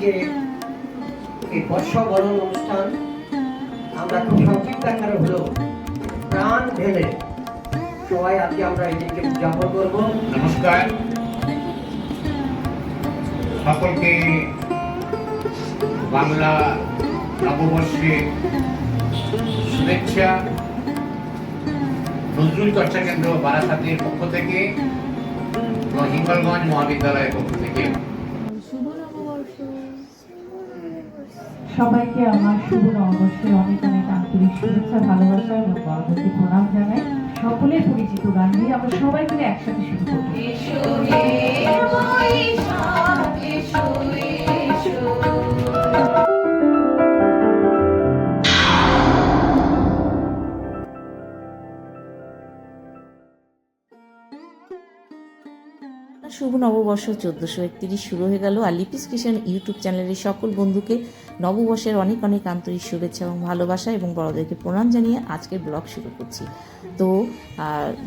আজকে এই বর্ষবরণ অনুষ্ঠান, আমরা খুব সংক্ষিপ্ত আকারে হলো প্রাণ ঢেলে সবাই আজকে আমরা এই দিনকে উদযাপন করব। নমস্কার। সকলকে বাংলা নববর্ষে শুভেচ্ছা। নজরুল চর্চা কেন্দ্র বারাসাতের পক্ষ থেকে এবং হিঙ্গলগঞ্জ মহাবিদ্যালয়ের পক্ষ থেকে শুভ নববর্ষ সবাইকে আমার শুভ নববর্ষের অনেক অনেক আন্তরিক শুভেচ্ছা, ভালোবাসা এবং বড়দেরকে প্রণাম জানাই। সকলের পরিচিত গান দিয়ে আমরা সবাই মিলে একসাথে শুরু করব। শুভ নববর্ষ চোদ্দোশো একত্রিশ শুরু হয়ে গেল আর লিপিস ইউটিউব চ্যানেলের সকল বন্ধুকে নববর্ষের অনেক অনেক আন্তরিক শুভেচ্ছা এবং ভালোবাসা এবং বড়দেরকে প্রণাম জানিয়ে আজকের ব্লগ শুরু করছি। তো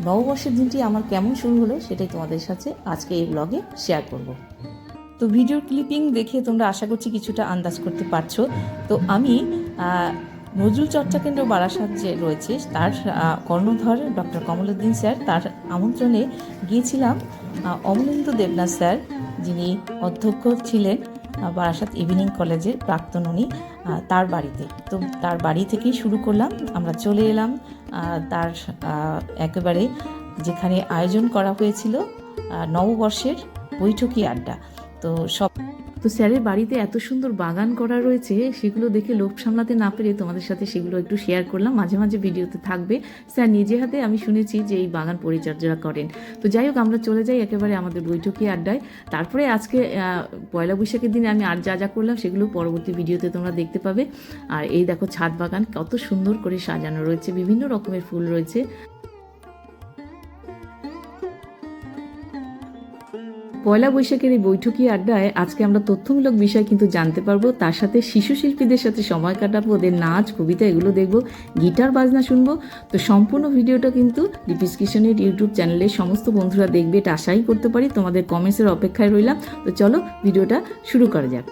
নববর্ষের দিনটি আমার কেমন শুরু হলো সেটাই তোমাদের সাথে আজকে এই ব্লগে শেয়ার করব। তো ভিডিও ক্লিপিং দেখে তোমরা আশা করছি কিছুটা আন্দাজ করতে পারছ। তো আমি নজরুল চর্চা কেন্দ্র বারাসাত যে রয়েছে। তার কর্ণধর ডক্টর কমলউদ্দিন স্যার। তার আমন্ত্রণে গিয়েছিলাম অমলেন্দু দেবনাথ স্যার, যিনি অধ্যক্ষ ছিলেন বারাসাত ইভিনিং কলেজের প্রাক্তন উনি তার বাড়িতে। তো তার বাড়ি থেকেই শুরু করলাম। আমরা চলে এলাম তার একেবারে যেখানে আয়োজন করা হয়েছিল নববর্ষের বৈঠকি আড্ডা। তো সব তো স্যারের বাড়িতে এত সুন্দর বাগান করা রয়েছে, সেগুলো দেখে লোভ সামলাতে না পেরে তোমাদের সাথে সেগুলো একটু শেয়ার করলাম। মাঝে মাঝে ভিডিওতে থাকবে। স্যার নিজে হাতে আমি শুনেছি যে এই বাগান পরিচর্যা করেন। তো যাই হোক, আমরা চলে যাই একেবারে আমাদের বৈঠকি আড্ডায়। তারপরে আজকে পয়লা বৈশাখের দিনে আমি আর যা যা করলাম সেগুলো পরবর্তী ভিডিওতে তোমরা দেখতে পাবে। আর এই দেখো ছাদ বাগান, কত সুন্দর করে সাজানো রয়েছে, বিভিন্ন রকমের ফুল রয়েছে। পয়লা বৈশাখের এই বৈঠকী আড্ডায় আজকে আমরা তথ্যমূলক বিষয় কিন্তু জানতে পারব। তার সাথে শিশু শিল্পীদের সাথে সময় কাটাবো, ওদের নাচ, কবিতা এগুলো দেখব, গিটার, বাজনা শুনব। তো সম্পূর্ণ ভিডিওটা কিন্তু লিপিস কিশনের ইউটিউব চ্যানেলে সমস্ত বন্ধুরা দেখবে, এটা আশাই করতে পারি। তোমাদের কমেন্টসের অপেক্ষায় রইলাম। তো চলো ভিডিওটা শুরু করা যাক।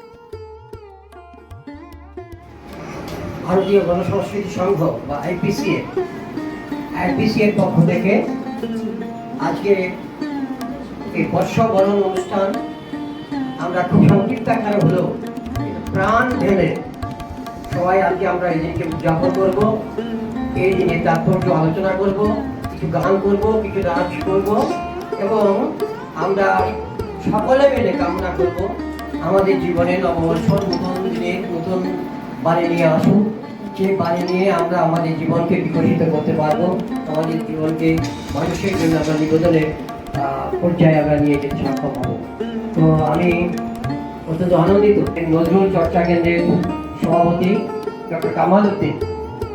ভারতীয় গণসংস্কৃতি সংঘ বা আইপিসিএ আইপিসিএ এর পক্ষ থেকে আজকে এই বর্ষবরণ অনুষ্ঠান আমরা খুব সংক্ষিপ্ত আকারে হলেও প্রাণ ঢেলে সবাই আজকে আমরা এই দিনকে উদযাপন করব। এই দিনে তাৎপর্য আলোচনা করব, কিছু গান করব, কিছু নাচ করব এবং আমরা সকলে মিলে কামনা করব আমাদের জীবনে নববর্ষ নতুন দিনে নতুন বাড়ি নিয়ে আসুন। যে বাড়ি নিয়ে আমরা আমাদের জীবনকে বিকশিত করতে পারব, আমাদের জীবনকে মানুষের জন্য আমরা নিবেদনের পর্যায়ে আমরা নিয়ে যেতে সক্ষম হব। তো আমি অত্যন্ত আনন্দিত নজরুল চর্চা কেন্দ্রের সভাপতি ডক্টর কামাল উদ্দিন,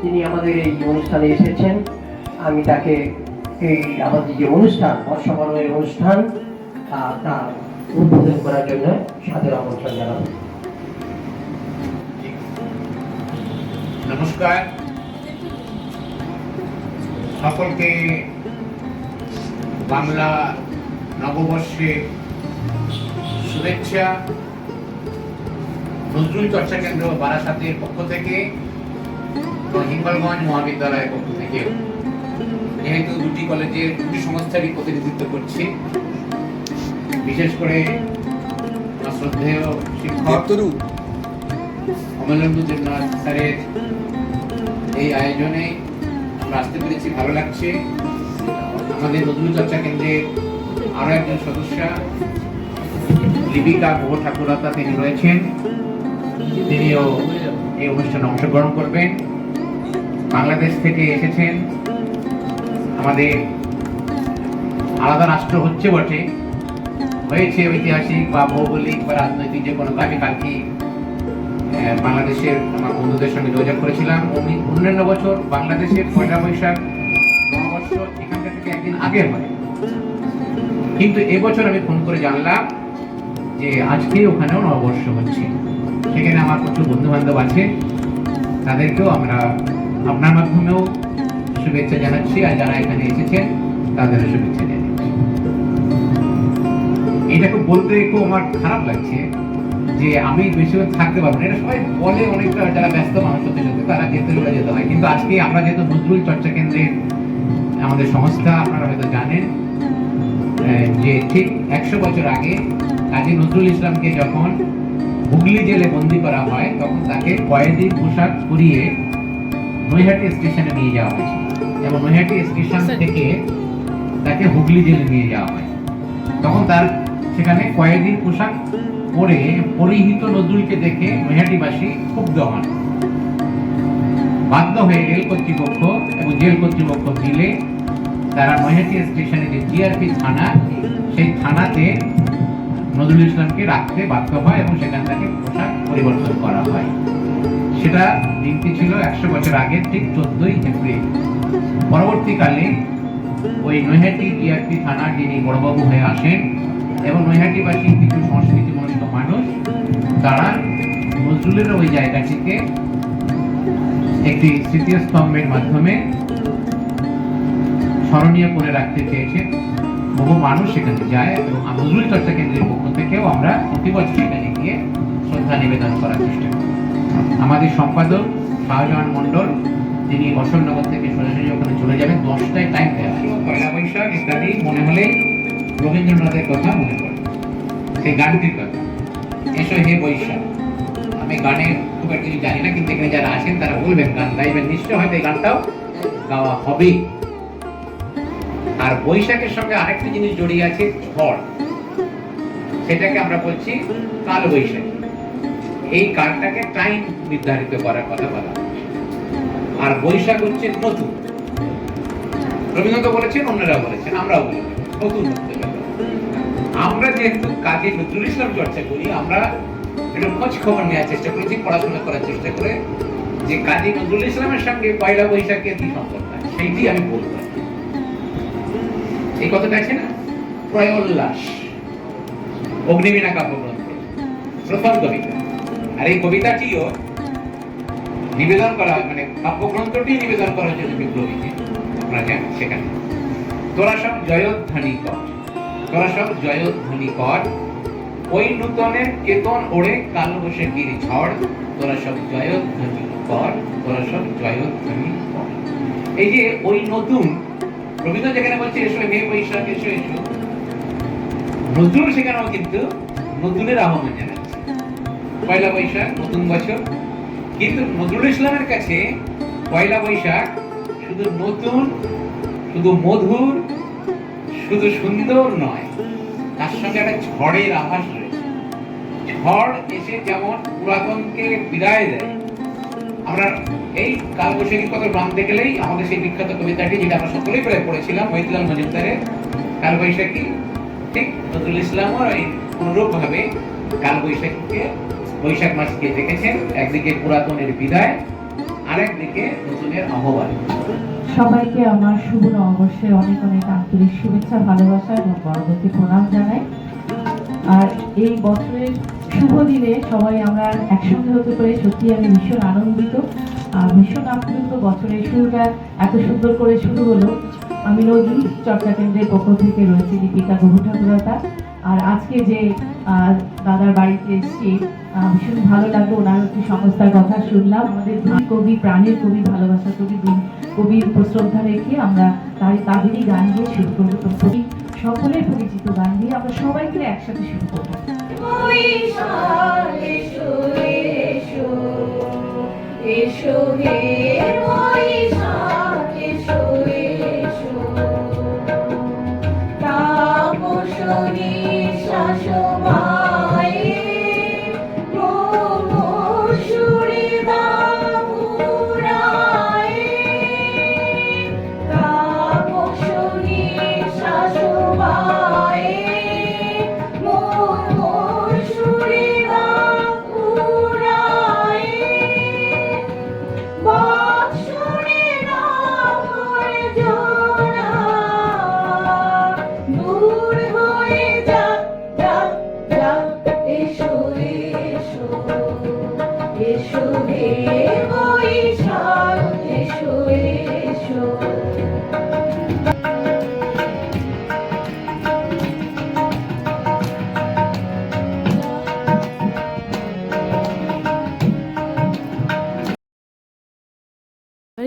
তিনি আমাদের এই অনুষ্ঠানে এসেছেন। আমি তাকে এই আমাদের যে অনুষ্ঠান, বর্ষবরণের অনুষ্ঠান তা উদ্বোধন করার জন্য সাদর আমন্ত্রণ জানাব। নমস্কার। সকলকে বাংলা নববর্ষে শুভেচ্ছা। নজরুল চর্চা কেন্দ্র বারাসাতের পক্ষ থেকে হিঙ্গলগঞ্জ মহাবিদ্যালয়ের পক্ষ থেকে। যেহেতু দুটি কলেজের দুটি সংস্থারই প্রতিনিধিত্ব করছি বিশেষ করে শ্রদ্ধেয় শিক্ষক অমলেন্দু দেবনাথ স্যারের এই আয়োজনে আমরা আসতে পেরেছি ভালো লাগছে। আমাদের নজরুল চর্চা কেন্দ্রের আরও একজন সদস্যা লিপিকা গুহ ঠাকুরতা তিনি রয়েছেন। তিনিও এই অনুষ্ঠানে অংশগ্রহণ করবেন। বাংলাদেশ থেকে এসেছেন আমাদের আলাদা রাষ্ট্র হচ্ছে বটে। হয়েছে ঐতিহাসিক বা ভৌগোলিক বা রাজনৈতিক যে কোনো আমি কালকে বাংলাদেশের আমার বন্ধুদের সঙ্গে যোগাযোগ করেছিলাম। অন্যান্য বছর বাংলাদেশের পয়লা বৈশাখ নববর্ষ এখানকার থেকে একদিন আগে হয়। কিন্তু এবছর আমি ফোন করে জানলাম যে আজকে ওখানেও নববর্ষ হচ্ছে। সেখানে আমার প্রচুর বন্ধু বান্ধব আছে, তাদেরকেও আমরা আপনার মাধ্যমেও শুভেচ্ছা জানাচ্ছি, আর যারা এখানে এসেছেন, তাদেরও শুভেচ্ছা জানাচ্ছি। এটা খুব বলতে খুব আমার খারাপ লাগছে যে আমি বেশিরভাগ থাকতে পারব না। এটা সবাই বলে অনেকটা, যারা ব্যস্ত মানুষ হতে সত্যি তারা যেতে যেতে হয়। কিন্তু আজকে আমরা যেহেতু নজরুল চর্চা কেন্দ্রের আমাদের সংস্থা আপনারা হয়তো জানেন যে ঠিক একশো বছর আগে কাজী নজরুল ইসলামকে যখন হুগলি জেলে বন্দি করা হয় তখন তাকে কয়েদির পোশাক পরিয়ে নৈহাটি স্টেশনে নিয়ে যাওয়া হয়েছিল। এবং নৈহাটি স্টেশন থেকে তাকে হুগলি জেলে নিয়ে যাওয়া হয়। তখন তার সেখানে কয়েদির পোশাক পরে পরিহিত নজরুলকে দেখে নৈহাটিবাসী ক্ষুব্ধ হন। বাধ্য হয়ে রেল কর্তৃপক্ষ এবং জেল কর্তৃপক্ষ মিলে তারা নৈহাটি স্টেশনে যে জিআরপি থানা, সেই থানাতে নজরুল ইসলামকে রাখতে বাধ্য হয় এবং সেখান থেকে পোশাক পরিবর্তন করা হয়। সেটা দিনটি ছিল একশো বছর আগে, ঠিক চোদ্দই এপ্রিল। পরবর্তীকালে ওই নৈহাটি জিআরপি থানার যিনি বড়বাবু হয়ে আসেন এবং নৈহাটিবাসী কিছু সংস্কৃতি মনস্ক মানুষ, তারা নজরুলের ওই জায়গাটিকে একটি স্মৃতিস্তম্ভের মাধ্যমে স্মরণীয় করে রাখতে চেয়েছেন বহু মানুষ সেখানে যায় এবং নজরুল চর্চা কেন্দ্রের পক্ষ থেকেও আমরা প্রতি বছর সেখানে গিয়ে শ্রদ্ধা নিবেদন করার চেষ্টা করি। আমাদের সম্পাদক শাহজাহান মন্ডল তিনি অশোকনগর থেকে সরাসরি ওখানে চলে যাবেন। দশটায় টাইম দেওয়া পয়লা বৈশাখ ইত্যাদি মনে হলেই রবীন্দ্রনাথের কথা মনে পড়ে। সেই গানটির কথা। এসো হে বৈশাখ। আমি গানে খুব একটা কিছু জানি না, কিন্তু এখানে যারা আছেন তারা বলবেন, গান গাইবেন। নিশ্চয় হয়তো এই গানটাও গাওয়া হবে আর বৈশাখের সঙ্গে আরেকটি জিনিস জড়িয়ে আছে ঝড় সেটাকে আমরা বলছি কাল বৈশাখী এই কালটাকে টাইম নির্ধারিত করার কথা বলা আর বৈশাখ হচ্ছে নতুন। রবীন্দ্রনাথ বলেছেন অন্যরা বলেছেন, আমরাও বলেছি, নতুন আমরা যেহেতু কাজে নজরুল ইসলাম চর্চা করি, আমরা একটু খোঁজ খবর নেওয়ার চেষ্টা করেছি পড়াশোনা করার চেষ্টা করে যে কাজী নজরুল ইসলামের সঙ্গে পয়লা বৈশাখের কি সম্পর্ক সেইটি আমি বলব। এই কথাটা আছে না? প্রয়োল্লাস। অগ্নিবীণা কাব্যগ্রন্থ। প্রথম কবিতা। আর এই কবিতাটিও নিবেদন করা মানে কাব্যগ্রন্থটি নিবেদন জন্য বিপ্লবীকে আপনারা জানেন সেখানে। তোরা সব কর। তোরা সব কর। ওই নূতনের কেতন ওড়ে, কাল বৈশাখীর ঝড়। তোরা সব জয়ধ্বনি কর। তোরা সব জয়ধ্বনি কর। এই যে ওই নতুন রবীন্দ্র যেখানে বলছে, এসো, হে বৈশাখ, এসো এসো। নজরুল সেখানেও কিন্তু নতুনের আহ্বান জানাচ্ছে। পয়লা বৈশাখ, নতুন বছর। কিন্তু নজরুল ইসলামের কাছে পয়লা বৈশাখ শুধু নতুন, শুধু মধুর, শুধু সুন্দর নয়, তার সঙ্গে একটা ঝড়ের আভাস রয়েছে। ঝড় এসে যেমন পুরাতনকে বিদায় দেয়, আমরা এই কালবৈশাখী কথা জানতে গেলেই আমাদের সেই বিখ্যাত কবিতাটি যেটা আমরা সকলেই প্রায় পড়েছিলাম মহিদুলাল মজুমদারের কালবৈশাখী, ঠিক নজরুল ইসলামও এই অনুরূপ ভাবে কালবৈশাখীকে বৈশাখ মাসকে দেখেছেন। একদিকে পুরাতনের বিদায়, আরেকদিকে নতুনের আহ্বান সবাইকে আমার শুভ নববর্ষের অনেক অনেক আন্তরিক শুভেচ্ছা, ভালোবাসা এবং পরবর্তী প্রণাম জানাই। আর এই বছরের শুভ দিনে সবাই আমরা একসঙ্গে হতে পেরে সত্যি আমি ভীষণ আনন্দিত। ভীষণ আপ্লুত বছরের শুরুটা এত সুন্দর করে শুরু হলো। আমি নজরুল চর্চা কেন্দ্রের পক্ষ থেকে রয়েছি দীপিকা গভু ঠাকুরতা। আর আজকে যে দাদার বাড়িতে এসেছি ভীষণ ভালো লাগল। ওনার একটি সংস্থার কথা শুনলাম। আমাদের কবি প্রাণের কবি ভালোবাসা কবি কবির প্রশ্রদ্ধা রেখে আমরা তাই তাদেরই গান দিয়ে শুরু করব। তো সকলের পরিচিত গান দিয়ে আমরা সবাই মিলে একসাথে শুরু করব। এসো হে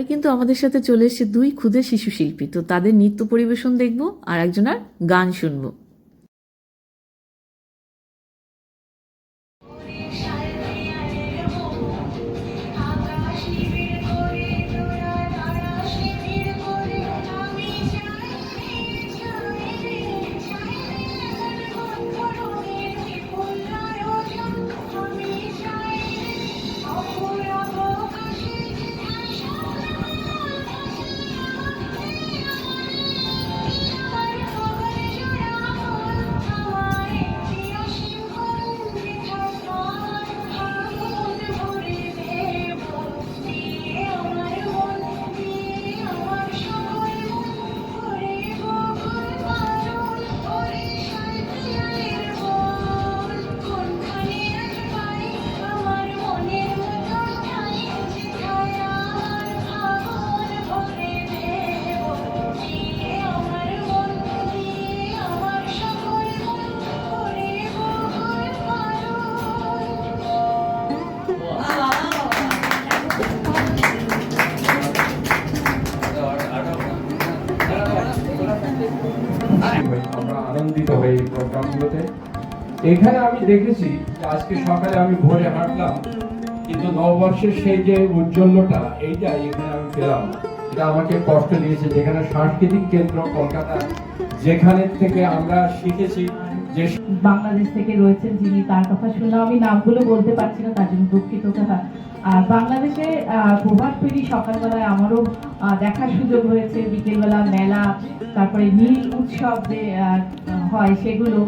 কিন্তু আমাদের সাথে চলে এসেছে দুই ক্ষুদে শিশু শিল্পী। তো তাদের নৃত্য পরিবেশন দেখব আর একজনের গান শুনব। নববর্ষের সেই যে উজ্জ্বল্যটা এইটা এখানে আমি পেলাম। এটা আমাকে কষ্ট দিয়েছে। যেখানে সাংস্কৃতিক কেন্দ্র কলকাতা, যেখানে থেকে আমরা শিখেছি যে বাংলাদেশ থেকে রয়েছেন যিনি, তার কথা শুনলাম। আমি নামগুলো বলতে পারছি না, তার জন্য দুঃখিত কথা বাংলাদেশে প্রভাত ফেরি সকালবেলায় আমারও দেখার সুযোগ হয়েছে। বিকেলবেলা মেলা, তারপরে নীল উৎসব যে হয় সেগুলো।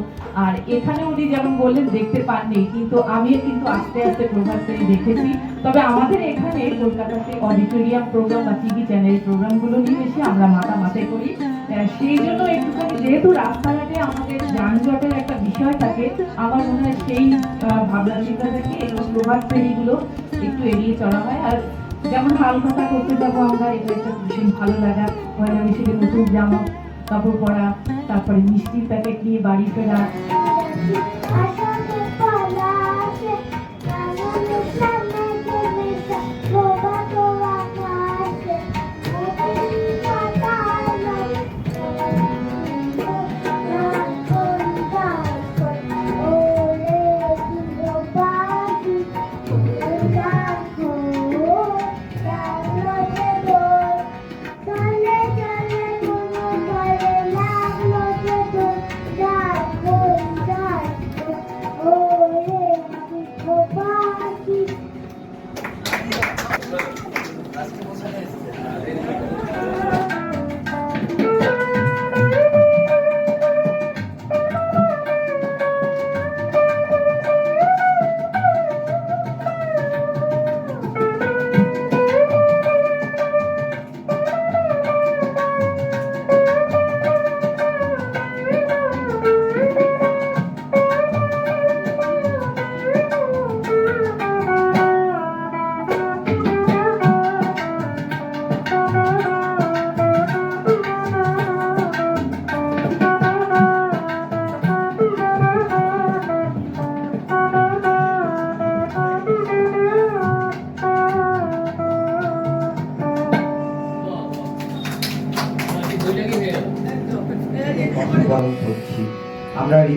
আর এখানে উনি যেমন বললেন, দেখতে পাননি, কিন্তু আমিও কিন্তু আস্তে আস্তে প্রভাত ফেরি দেখেছি। তবে আমাদের এখানে কলকাতাতে অডিটোরিয়াম প্রোগ্রাম বা টিভি চ্যানেল প্রোগ্রামগুলো নিয়ে বেশি আমরা মাতামাতে করি। সেই জন্য একটুখানি, যেহেতু রাস্তাঘাটে আমাদের যানজটের একটা বিষয় থাকে, আমার মনে হয় সেই ভাবনা চিন্তা থেকে একটু প্রভাত ফেরিগুলো একটু এড়িয়ে চলা হয়। আর যেমন হাল কথা করতে যাব আমরা, এটা একটা ভীষণ ভালো লাগা। পয়লা বৈশাখে নতুন জামা, কাপড় পরা, তারপরে মিষ্টির প্যাকেট নিয়ে বাড়ি ফেরা।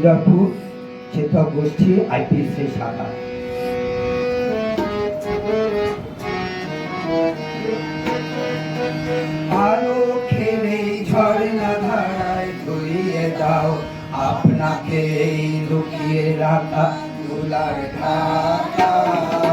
আমরা চেতক গোষ্ঠী আইপিএসসি শাখা। খেলে ঝর্ণা ধারায় দাও। আপনাকে লুকিয়ে রাখা দুলার ঢাকা।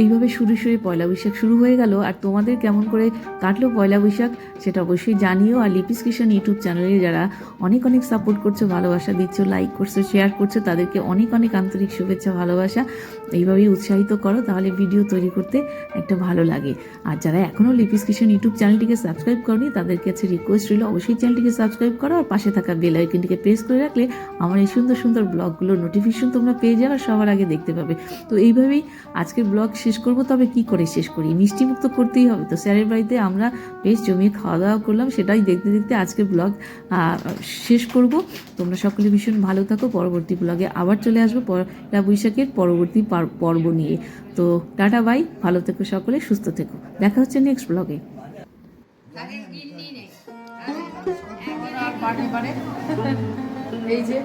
এইভাবে শুরু শুরু পয়লা বৈশাখ শুরু হয়ে গেল। আর তোমাদের কেমন করে কাটলো পয়লা বৈশাখ সেটা অবশ্যই জানিও। আর লিপিস কিষান ইউটিউব চ্যানেলে যারা অনেক অনেক সাপোর্ট করছ, ভালোবাসা দিচ্ছ লাইক করছ শেয়ার করছ, তাদেরকে অনেক অনেক আন্তরিক শুভেচ্ছা, ভালোবাসা। এইভাবেই উৎসাহিত করো, তাহলে ভিডিও তৈরি করতে একটা ভালো লাগে। আর যারা এখনও লিপিস কিষান ইউটিউব চ্যানেলটিকে সাবস্ক্রাইব করনি, তাদের কাছে রিকোয়েস্ট রইল অবশ্যই চ্যানেলটিকে সাবস্ক্রাইব করো আর পাশে থাকা বেল আইকনটিকে প্রেস করে রাখলে আমার এই সুন্দর সুন্দর ব্লগগুলোর নোটিফিকেশন তোমরা পেয়ে যাবে, সবার আগে দেখতে পাবে। তো এইভাবেই আজকের ব্লগ শেষ করব, তবে কি করে শেষ করি? মিষ্টি মুক্ত করতেই হবে। তো স্যারের বাড়িতে আমরা বেশ জমিয়ে খাওয়া দাওয়া করলাম, সেটাই দেখতে দেখতে আজকের ব্লগ শেষ করব। তোমরা সকলে ভীষণ ভালো থাকো। পরবর্তী ব্লগে আবার চলে আসব পয়লা বৈশাখের পরবর্তী পার- পর্ব নিয়ে। তো টাটা, বাই। ভালো থেকো সকলে, সুস্থ থেকো। দেখা হচ্ছে নেক্সট ব্লগে এই যে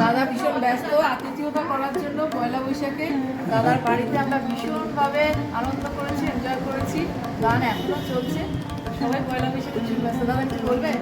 দাদা ভীষণ ব্যস্ত, আতিথিয়তা করার জন্য পয়লা বৈশাখে দাদার বাড়িতে আমরা ভীষণভাবে আনন্দ করেছি এনজয় করেছি, গান এখনও চলছে। সবাই পয়লা বৈশাখে ভীষণ ব্যস্ত। দাদা কি বলবেন?